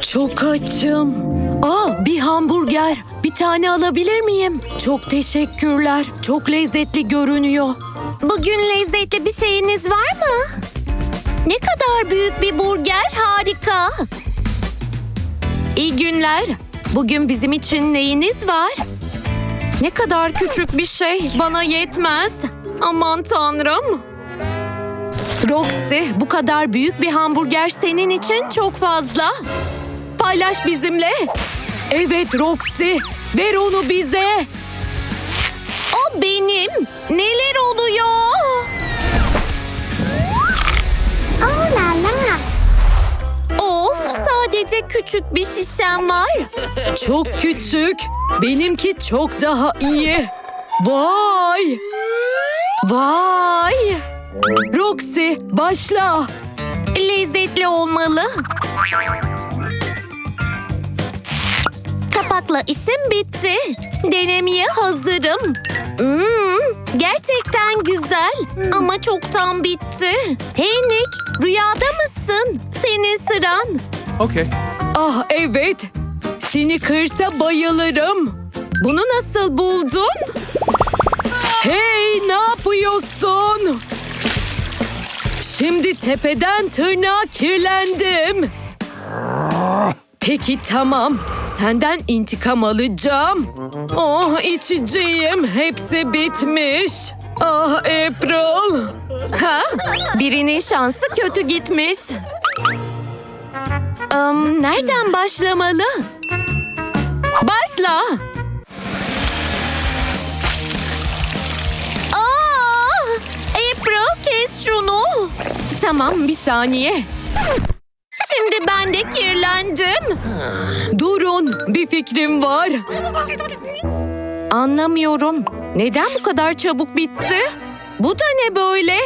Çok açım. Aa, bir hamburger. Bir tane alabilir miyim? Çok teşekkürler. Çok lezzetli görünüyor. Bugün lezzetli bir şeyiniz var mı? Ne kadar büyük bir burger harika. İyi günler. Bugün bizim için neyiniz var? Ne kadar küçük bir şey bana yetmez. Aman tanrım. Roxy bu kadar büyük bir hamburger senin için çok fazla. Paylaş bizimle. Evet Roxy ver onu bize. O benim. Neler oluyor? Of sadece küçük bir şişem var. Çok küçük. Benimki çok daha iyi. Vay! Vay! Roxy başla. Lezzetli olmalı. Kapakla işim bitti. Denemeye hazırım. Hmm, gerçekten güzel ama çoktan bitti. Hey Nick, rüyada mısın? Senin sıran. Okay. Ah evet. Snickers'a bayılırım. Bunu nasıl buldun? Hey Şimdi tepeden tırnağa kirlendim. Peki tamam. Senden intikam alacağım. Oh içeceğim. Hepsi bitmiş. Ah April. Ha? Birinin şansı kötü gitmiş. Am, nereden başlamalı? Başla. Şunu. Tamam bir saniye. Şimdi ben de kirlendim. Durun bir fikrim var. Anlamıyorum. Neden bu kadar çabuk bitti? Bu da ne böyle?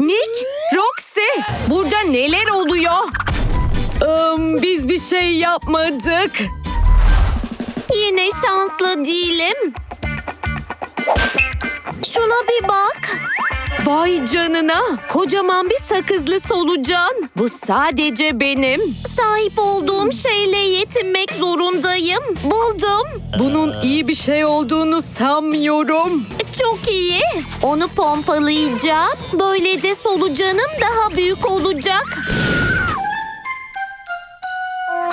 Nick, Roxy, burada neler oluyor? Am, biz bir şey yapmadık. Yine şanslı değilim. Şuna bir bak. Vay canına, kocaman bir sakızlı solucan. Bu sadece benim. Sahip olduğum şeyle yetinmek zorundayım. Buldum. Bunun iyi bir şey olduğunu sanmıyorum. Çok iyi. Onu pompalayacağım. Böylece solucanım daha büyük olacak.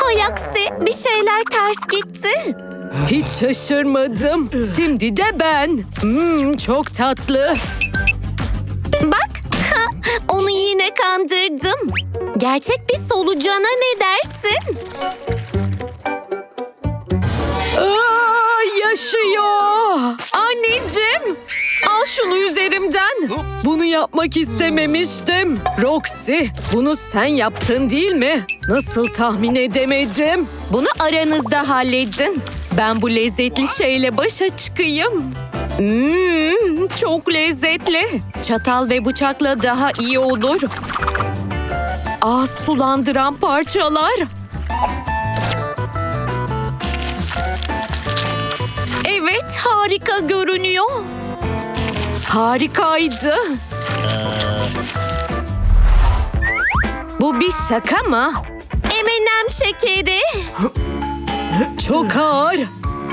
Hay aksi bir şeyler ters gitti. Hiç şaşırmadım. Şimdi de ben. Hmm, çok tatlı. Bak onu yine kandırdım. Gerçek bir solucana ne dersin? Aa, yaşıyor. Anneciğim. Al şunu üzerimden. Bunu yapmak istememiştim. Roxy, bunu sen yaptın değil mi? Nasıl tahmin edemedim? Bunu aranızda halledin. Ben bu lezzetli şeyle başa çıkayım. Mmm, çok lezzetli. Çatal ve bıçakla daha iyi olur. Ah sulandıran parçalar. Evet, harika görünüyor. Harikaydı. Bu bir şaka mı? M&M şekeri. Çok ağır.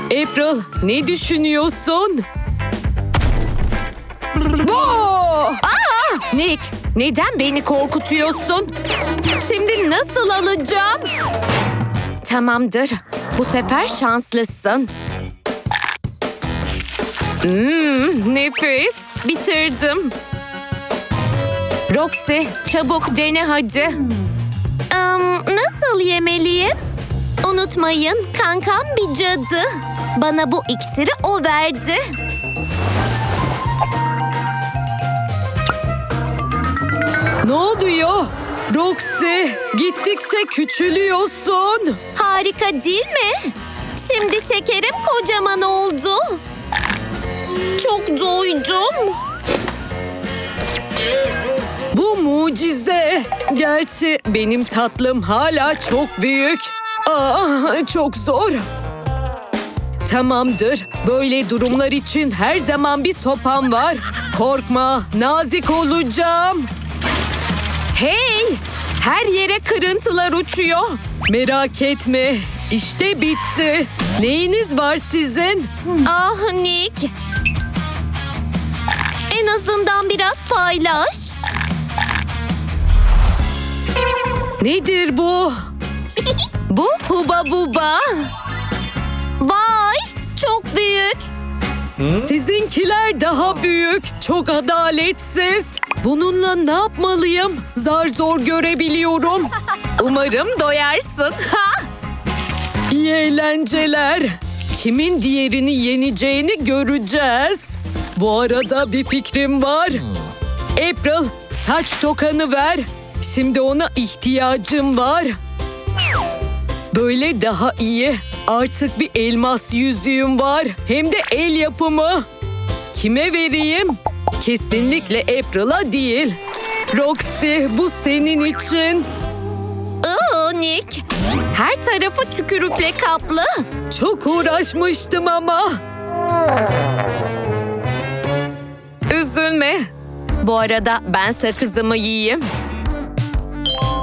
April, ne düşünüyorsun? Wow! Aa! Nick, neden beni korkutuyorsun? Şimdi nasıl alacağım? Tamamdır. Bu sefer şanslısın. Hmm, nefis. Bitirdim. Roxy, çabuk dene hadi. Am, nasıl yemeliyim? Unutmayın kankam bir cadı. Bana bu iksiri o verdi. Ne oluyor? Roxy, gittikçe küçülüyorsun. Harika değil mi? Şimdi şekerim kocaman oldu. Çok doydum. Bu mucize. Gerçi benim tatlım hala çok büyük. Aa, çok zor. Tamamdır. Böyle durumlar için her zaman bir sopam var. Korkma, nazik olacağım. Hey! Her yere kırıntılar uçuyor. Merak etme. İşte bitti. Neyiniz var sizin? Ah Nick. En azından biraz paylaş. Nedir bu? Bu huba buba. Vay çok büyük. Sizinkiler daha büyük. Çok adaletsiz. Bununla ne yapmalıyım? Zar zor görebiliyorum. Umarım doyarsın. Ha! İyi eğlenceler. Kimin diğerini yeneceğini göreceğiz. Bu arada bir fikrim var. April, saç tokanı ver. Şimdi ona ihtiyacım var. Böyle daha iyi. Artık bir elmas yüzüğüm var. Hem de el yapımı. Kime vereyim? Kesinlikle April'a değil. Roxy bu senin için. Iı Nick. Her tarafı tükürükle kaplı. Çok uğraşmıştım ama. Üzülme. Bu arada ben sakızımı yiyeyim.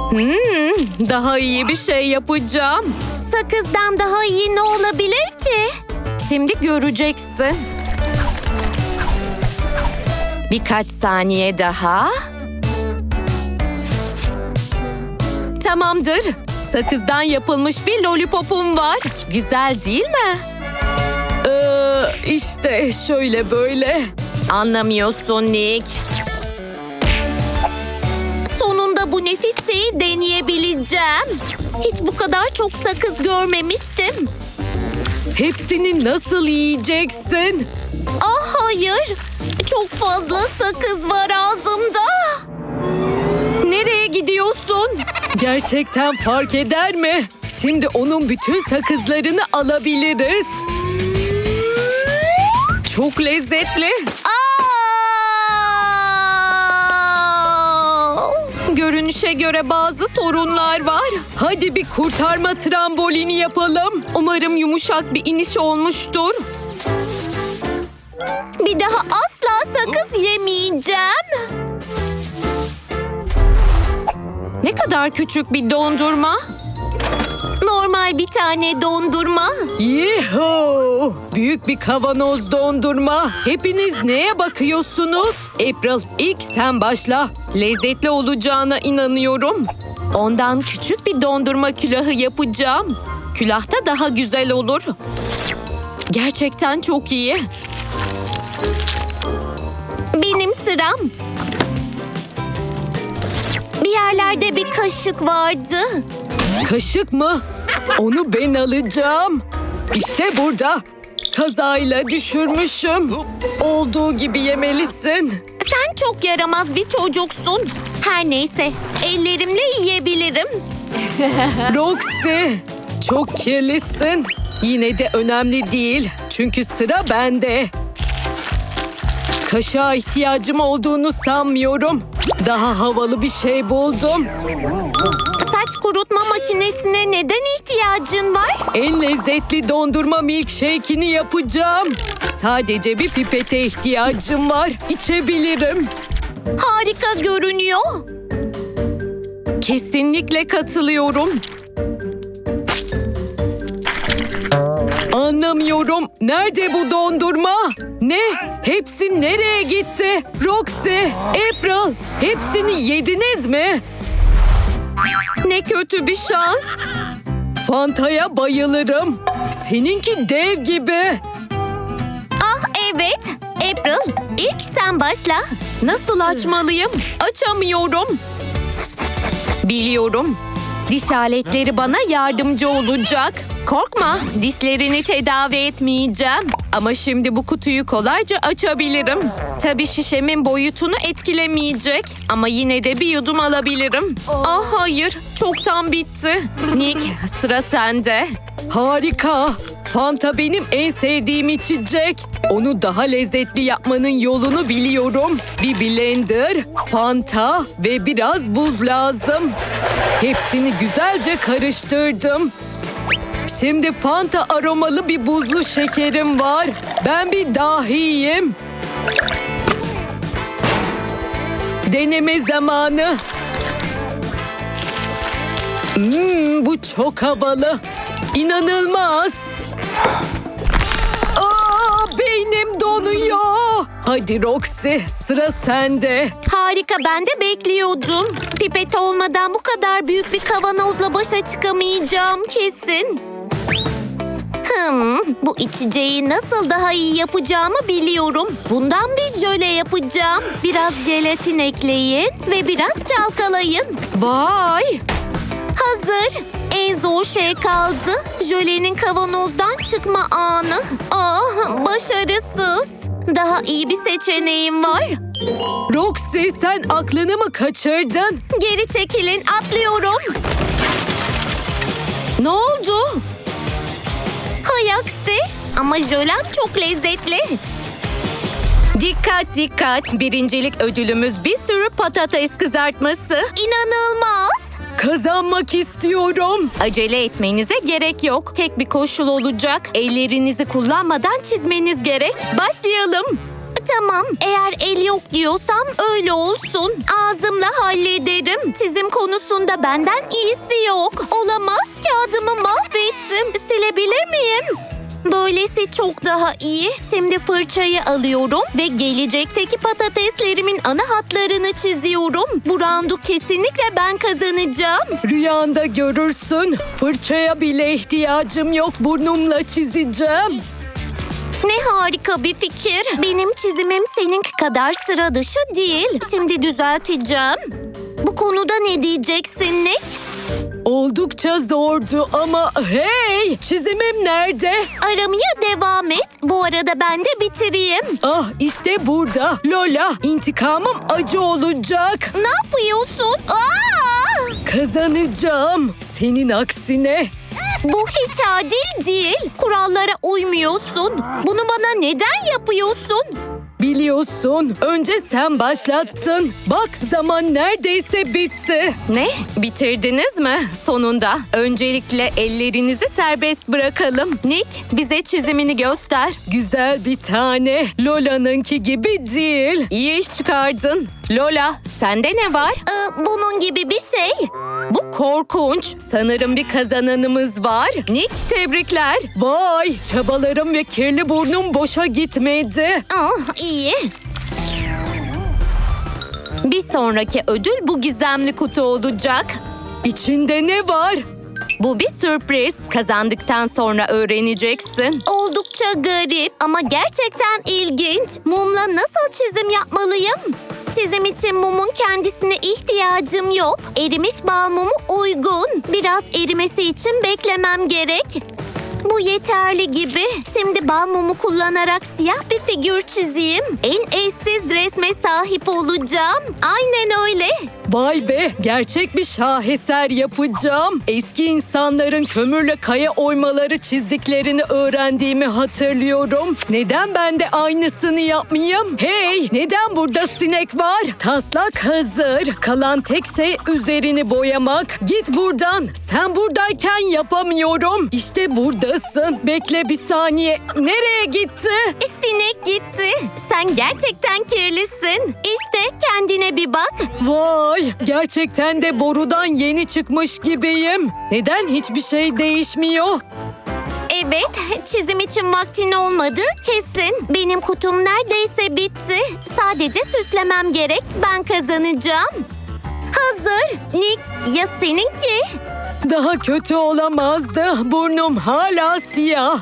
Hmm, daha iyi bir şey yapacağım. Sakızdan daha iyi ne olabilir ki? Şimdi göreceksin. Birkaç saniye daha. Tamamdır. Sakızdan yapılmış bir lollipopum var. Güzel değil mi? Ee, işte şöyle böyle. Anlamıyorsun Nick. Sonunda bu nefis şeyi deneyebileceğim. Hiç bu kadar çok sakız görmemiştim. Hepsini nasıl yiyeceksin? Ah hayır. Çok fazla sakız var ağzımda. Nereye gidiyorsun? Gerçekten fark eder mi? Şimdi onun bütün sakızlarını alabiliriz. Çok lezzetli. Görünüşe göre bazı sorunlar var. Hadi bir kurtarma trambolini yapalım. Umarım yumuşak bir iniş olmuştur. Bir daha asla sakız yemeyeceğim. Ne kadar küçük bir dondurma. Normal bir tane dondurma. Yuhu! Büyük bir kavanoz dondurma. Hepiniz neye bakıyorsunuz? April ilk sen başla. Lezzetli olacağına inanıyorum. Ondan küçük bir dondurma külahı yapacağım. Külahta daha güzel olur. Gerçekten çok iyi. Benim sıram. Bir yerlerde bir kaşık vardı. Kaşık mı? Onu ben alacağım. İşte burada. Kazayla düşürmüşüm. Olduğu gibi yemelisin. Sen çok yaramaz bir çocuksun. Her neyse, ellerimle yiyebilirim. Roxy, çok kirlisin. Yine de önemli değil. Çünkü sıra bende. Kaşığa ihtiyacım olduğunu sanmıyorum. Daha havalı bir şey buldum. Saç kurutma makinesine neden ihtiyacın var? En lezzetli dondurma milkshake'ini yapacağım. Sadece bir pipete ihtiyacım var. İçebilirim. Harika görünüyor. Kesinlikle katılıyorum. Anlamıyorum. Nerede bu dondurma? Ne? Hepsi nereye gitti? Roxy, April, hepsini yediniz mi? Ne kötü bir şans. Fanta'ya bayılırım. Seninki dev gibi. Ah evet, April ilk sen başla. Nasıl açmalıyım? Açamıyorum. Biliyorum. Diş aletleri bana yardımcı olacak. Korkma, dişlerini tedavi etmeyeceğim. Ama şimdi bu kutuyu kolayca açabilirim. Tabii şişemin boyutunu etkilemeyecek. Ama yine de bir yudum alabilirim. Ah hayır, çoktan bitti. Nick, sıra sende. Harika. Fanta benim en sevdiğim içecek. Onu daha lezzetli yapmanın yolunu biliyorum. Bir blender, Fanta ve biraz buz lazım. Hepsini güzelce karıştırdım. Şimdi Fanta aromalı bir buzlu şekerim var. Ben bir dahiyim. Deneme zamanı. Hmm, bu çok havalı. İnanılmaz. Aa, beynim donuyor. Hadi Roxy sıra sende. Harika ben de bekliyordum. Pipet olmadan bu kadar büyük bir kavanozla başa çıkamayacağım kesin. Hmm, bu içeceği nasıl daha iyi yapacağımı biliyorum. Bundan bir jöle yapacağım. Biraz jelatin ekleyin ve biraz çalkalayın. Vay. Hazır. En zor şey kaldı. Jölenin kavanozdan çıkma anı. Ah, başarısız. Daha iyi bir seçeneğim var. Roxy sen aklını mı kaçırdın? Geri çekilin, atlıyorum. Ne oldu? Hay aksi. Ama jölem çok lezzetli. Dikkat dikkat. Birincilik ödülümüz bir sürü patates kızartması. İnanılmaz. Kazanmak istiyorum. Acele etmenize gerek yok. Tek bir koşul olacak. Ellerinizi kullanmadan çizmeniz gerek. Başlayalım. Tamam. Eğer el yok diyorsam öyle olsun. Ağzımla hallederim. Çizim konusunda benden iyisi yok. Olamaz. Kağıdımı mahvettim. Silebilir miyim? Böylesi çok daha iyi. Şimdi fırçayı alıyorum ve gelecekteki patateslerimin ana hatlarını çiziyorum. Bu roundu kesinlikle ben kazanacağım. Rüyanda görürsün. Fırçaya bile ihtiyacım yok. Burnumla çizeceğim. Ne harika bir fikir. Benim çizimim seninki kadar sıra dışı değil. Şimdi düzelteceğim. Bu konuda ne diyeceksin Nick? Oldukça zordu ama hey çizimim nerede? Aramaya devam et. Bu arada ben de bitireyim. Ah işte burada. Lola intikamım acı olacak. Ne yapıyorsun? Aa! Kazanacağım. Senin aksine. Bu hiç adil değil. Kurallara uymuyorsun. Bunu bana neden yapıyorsun? Biliyorsun önce sen başlattın. Bak zaman neredeyse bitti. Ne? Bitirdiniz mi? Sonunda. Öncelikle ellerinizi serbest bırakalım. Nick bize çizimini göster. Güzel bir tane. Lola'nınki gibi değil. İyi iş çıkardın. Lola sende ne var? Ee, bunun gibi bir şey. Bu korkunç. Sanırım bir kazananımız var. Nick tebrikler. Vay çabalarım ve kirli burnum boşa gitmedi. Ah, iyi. Bir sonraki ödül bu gizemli kutu olacak. İçinde ne var? Bu bir sürpriz. Kazandıktan sonra öğreneceksin. Oldukça garip ama gerçekten ilginç. Mumla nasıl çizim yapmalıyım? Çizim için mumun kendisine ihtiyacım yok. Erimiş bal mumu uygun. Biraz erimesi için beklemem gerek. Bu yeterli gibi. Şimdi bal mumu kullanarak siyah bir figür çizeyim. En eşsiz resme sahip olacağım. Aynen öyle. Vay be gerçek bir şaheser yapacağım. Eski insanların kömürle kaya oymaları çizdiklerini öğrendiğimi hatırlıyorum. Neden ben de aynısını yapmayayım? Hey neden burada sinek var? Taslak hazır. Kalan tek şey üzerini boyamak. Git buradan. Sen buradayken yapamıyorum. İşte buradasın. Bekle bir saniye. Nereye gitti? Sinek gitti. Sen gerçekten kirlisin. İşte kendine bir bak. Vay gerçekten de borudan yeni çıkmış gibiyim. Neden hiçbir şey değişmiyor? Evet, çizim için vaktin olmadı kesin. Benim kutum neredeyse bitti. Sadece süslemem gerek, ben kazanacağım. Hazır. Nick, ya seninki? Daha kötü olamazdı. Burnum hala siyah.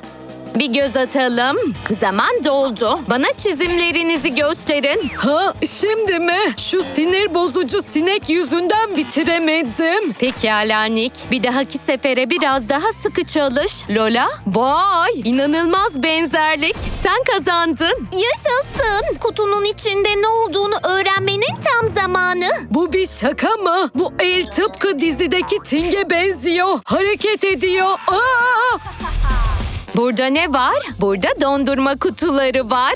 Bir göz atalım. Zaman doldu. Bana çizimlerinizi gösterin. Ha, şimdi mi? Şu sinir bozucu sinek yüzünden bitiremedim. Pekala Nick. Bir dahaki sefere biraz daha sıkı çalış. Lola, vay inanılmaz benzerlik. Sen kazandın. Yaşasın. Kutunun içinde ne olduğunu öğrenmenin tam zamanı. Bu bir şaka mı? Bu el tıpkı dizideki Ting'e benziyor. Hareket ediyor. Aa! Burada ne var? Burada dondurma kutuları var.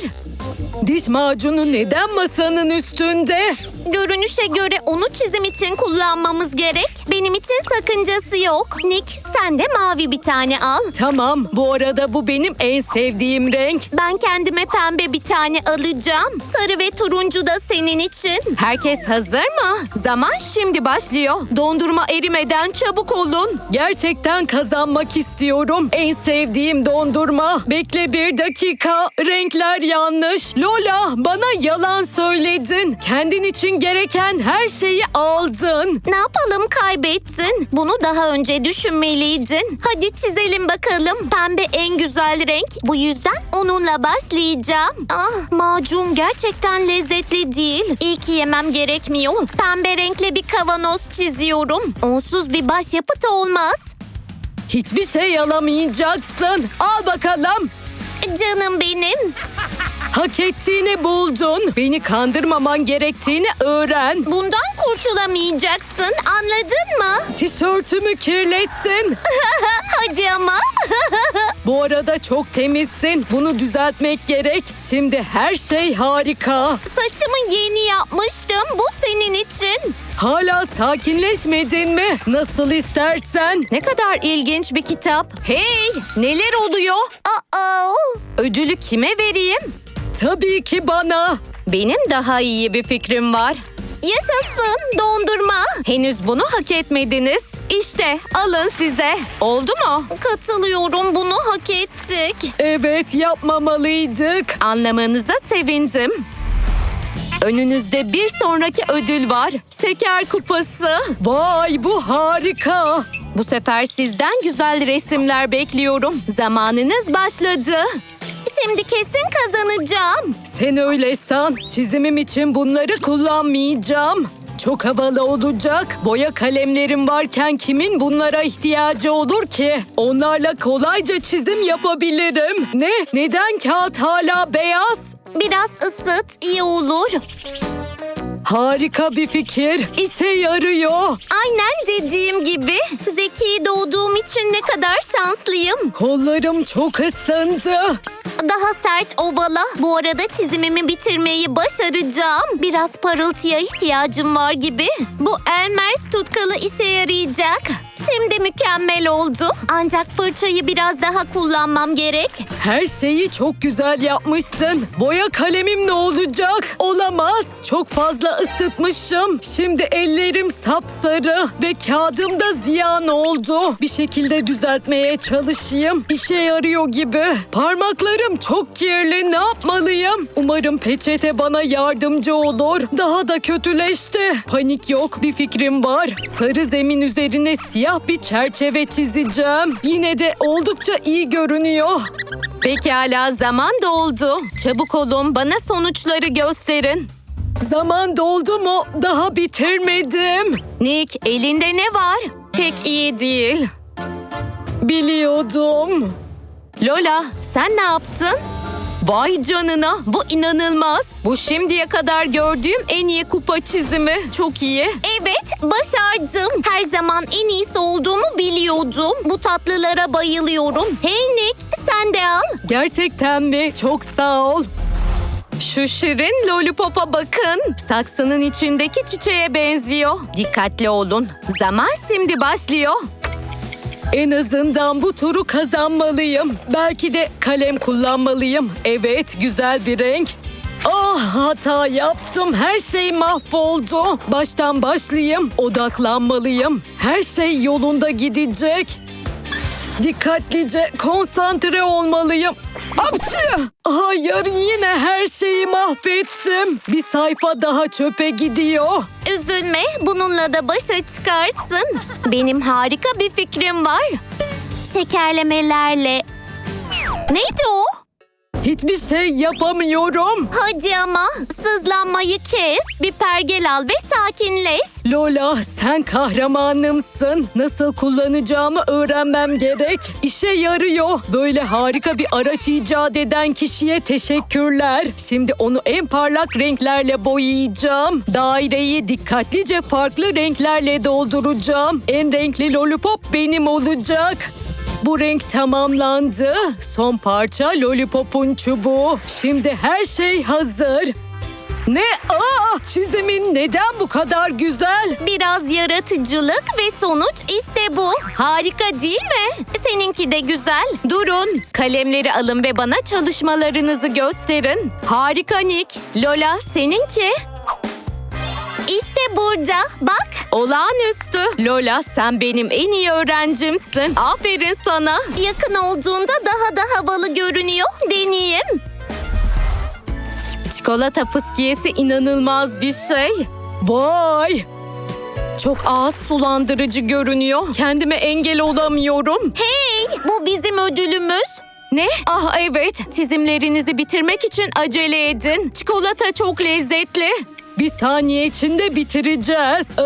Diş macunu neden masanın üstünde? Görünüşe göre onu çizim için kullanmamız gerek. Benim için sakıncası yok. Nick sen de mavi bir tane al. Tamam, bu arada bu benim en sevdiğim renk. Ben kendime pembe bir tane alacağım. Sarı ve turuncu da senin için. Herkes hazır mı? Zaman şimdi başlıyor. Dondurma erimeden çabuk olun. Gerçekten kazanmak istiyorum. En sevdiğim dondurma. Bekle bir dakika. Renkler yanlış. Lola bana yalan söyledin. Kendin için gereken her şeyi aldın. Ne yapalım kaybettin. Bunu daha önce düşünmeliydin. Hadi çizelim bakalım. Pembe en güzel renk. Bu yüzden onunla başlayacağım. Ah macun gerçekten lezzetli değil. İyi ki yemem gerekmiyor. Pembe renkle bir kavanoz çiziyorum. Onsuz bir başyapıt olmaz. Hiçbir şey alamayacaksın. Al bakalım. Canım benim. Hak ettiğini buldun. Beni kandırmaman gerektiğini öğren. Bundan kurtulamayacaksın. Anladın mı? Tişörtümü kirlettin. Hadi. Bu arada çok temizsin. Bunu düzeltmek gerek. Şimdi her şey harika. Saçımı yeni yapmıştım. Bu senin için. Hala sakinleşmedin mi? Nasıl istersen. Ne kadar ilginç bir kitap. Hey, neler oluyor? Aa. Ödülü kime vereyim? Tabii ki bana. Benim daha iyi bir fikrim var. Yaşasın dondurma. Henüz bunu hak etmediniz. İşte alın size. Oldu mu? Katılıyorum bunu hak ettik. Evet yapmamalıydık. Anlamanıza sevindim. Önünüzde bir sonraki ödül var. Şeker kupası. Vay bu harika. Bu sefer sizden güzel resimler bekliyorum. Zamanınız başladı. Şimdi kesin kazanacağım. Sen öyle san. Çizimim için bunları kullanmayacağım. Çok havalı olacak. Boya kalemlerim varken kimin bunlara ihtiyacı olur ki? Onlarla kolayca çizim yapabilirim. Ne? Neden kağıt hala beyaz? Biraz ısıt iyi olur. Harika bir fikir. İşe yarıyor. Aynen dediğim gibi. Zeki doğduğum için ne kadar şanslıyım. Kollarım çok ısındı. Daha sert ovala. Bu arada çizimimi bitirmeyi başaracağım. Biraz parıltıya ihtiyacım var gibi. Bu Elmers tutkalı işe yarayacak. Şimdi mükemmel oldu. Ancak fırçayı biraz daha kullanmam gerek. Her şeyi çok güzel yapmışsın. Boya kalemim ne olacak? Olamaz. Çok fazla ısıtmışım. Şimdi ellerim sapsarı ve kağıdım da ziyan oldu. Bir şekilde düzeltmeye çalışayım. İşe yarıyor gibi. Parmaklarım çok kirli. Ne yapmalıyım? Umarım peçete bana yardımcı olur. Daha da kötüleşti. Panik yok. Bir fikrim var. Sarı zemin üzerine siyah bir çerçeve çizeceğim. Yine de oldukça iyi görünüyor. Pekala zaman doldu. Çabuk olun bana sonuçları gösterin. Zaman doldu mu? Daha bitirmedim. Nick elinde ne var? Pek iyi değil. Biliyordum. Lola sen ne yaptın? Vay canına bu inanılmaz. Bu şimdiye kadar gördüğüm en iyi kupa çizimi. Çok iyi. Evet, başardım. Her zaman en iyisi olduğumu biliyordum. Bu tatlılara bayılıyorum. Hey Nick, sen de al. Gerçekten mi? Çok sağ ol. Şu şirin lollipop'a bakın. Saksının içindeki çiçeğe benziyor. Dikkatli olun. Zaman şimdi başlıyor. En azından bu turu kazanmalıyım. Belki de kalem kullanmalıyım. Evet, güzel bir renk. Ah hata yaptım. Her şey mahvoldu. Baştan başlayayım. Odaklanmalıyım. Her şey yolunda gidecek. Dikkatlice konsantre olmalıyım. Apçı! Hayır yine her şeyi mahvettim. Bir sayfa daha çöpe gidiyor. Üzülme, bununla da başa çıkarsın. Benim harika bir fikrim var. Şekerlemelerle... Neydi o? Hiçbir şey yapamıyorum. Hadi ama sızlanmayı kes. Bir pergel al ve sakinleş. Lola sen kahramanımsın. Nasıl kullanacağımı öğrenmem gerek. İşe yarıyor. Böyle harika bir araç icat eden kişiye teşekkürler. Şimdi onu en parlak renklerle boyayacağım. Daireyi dikkatlice farklı renklerle dolduracağım. En renkli lollipop benim olacak. Bu renk tamamlandı. Son parça lollipopun çubuğu. Şimdi her şey hazır. Ne? Aa, çizimin neden bu kadar güzel? Biraz yaratıcılık ve sonuç işte bu. Harika değil mi? Seninki de güzel. Durun, kalemleri alın ve bana çalışmalarınızı gösterin. Harika Nick. Lola, seninki? İşte burada. Bak. Olağanüstü. Lola sen benim en iyi öğrencimsin. Aferin sana. Yakın olduğunda daha da havalı görünüyor. Deneyeyim. Çikolata fıskiyesi inanılmaz bir şey. Vay! Çok ağız sulandırıcı görünüyor. Kendime engel olamıyorum. Hey, bu bizim ödülümüz. Ne? Ah evet, çizimlerinizi bitirmek için acele edin. Çikolata çok lezzetli. Bir saniye içinde bitireceğiz. Ee,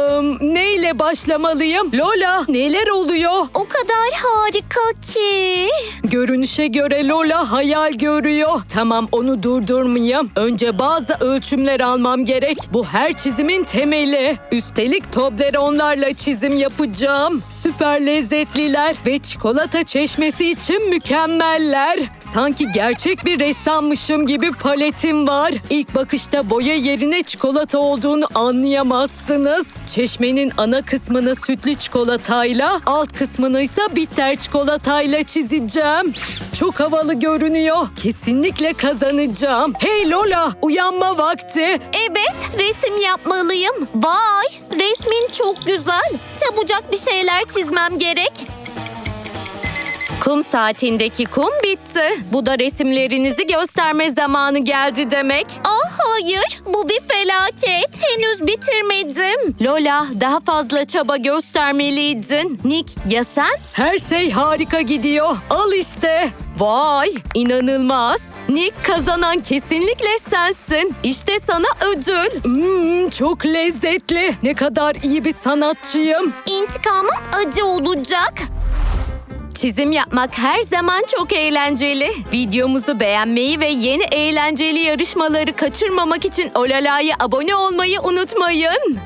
neyle başlamalıyım? Lola neler oluyor? O kadar harika ki. Görünüşe göre Lola hayal görüyor. Tamam onu durdurmayayım. Önce bazı ölçümler almam gerek. Bu her çizimin temeli. Üstelik Toblerone'larla çizim yapacağım. Süper lezzetliler ve çikolata çeşmesi için mükemmeller. Sanki gerçek bir ressammışım gibi paletim var. İlk bakışta boya yerine çikolata olduğunu anlayamazsınız. Çeşmenin ana kısmını sütlü çikolatayla, alt kısmını ise bitter çikolatayla çizeceğim. Çok havalı görünüyor. Kesinlikle kazanacağım. Hey Lola, uyanma vakti. Evet, resim yapmalıyım. Vay, resmin çok güzel. Çabucak bir şeyler çizmem gerek. Kum saatindeki kum bitti. Bu da resimlerinizi gösterme zamanı geldi demek. Ah hayır, bu bir felaket. Henüz bitirmedim. Lola, daha fazla çaba göstermeliydin. Nick, ya sen? Her şey harika gidiyor. Al işte. Vay, inanılmaz. Nick kazanan kesinlikle sensin. İşte sana ödül. Hmm, çok lezzetli. Ne kadar iyi bir sanatçıyım. İntikamım acı olacak. Çizim yapmak her zaman çok eğlenceli. Videomuzu beğenmeyi ve yeni eğlenceli yarışmaları kaçırmamak için Olala'ya abone olmayı unutmayın.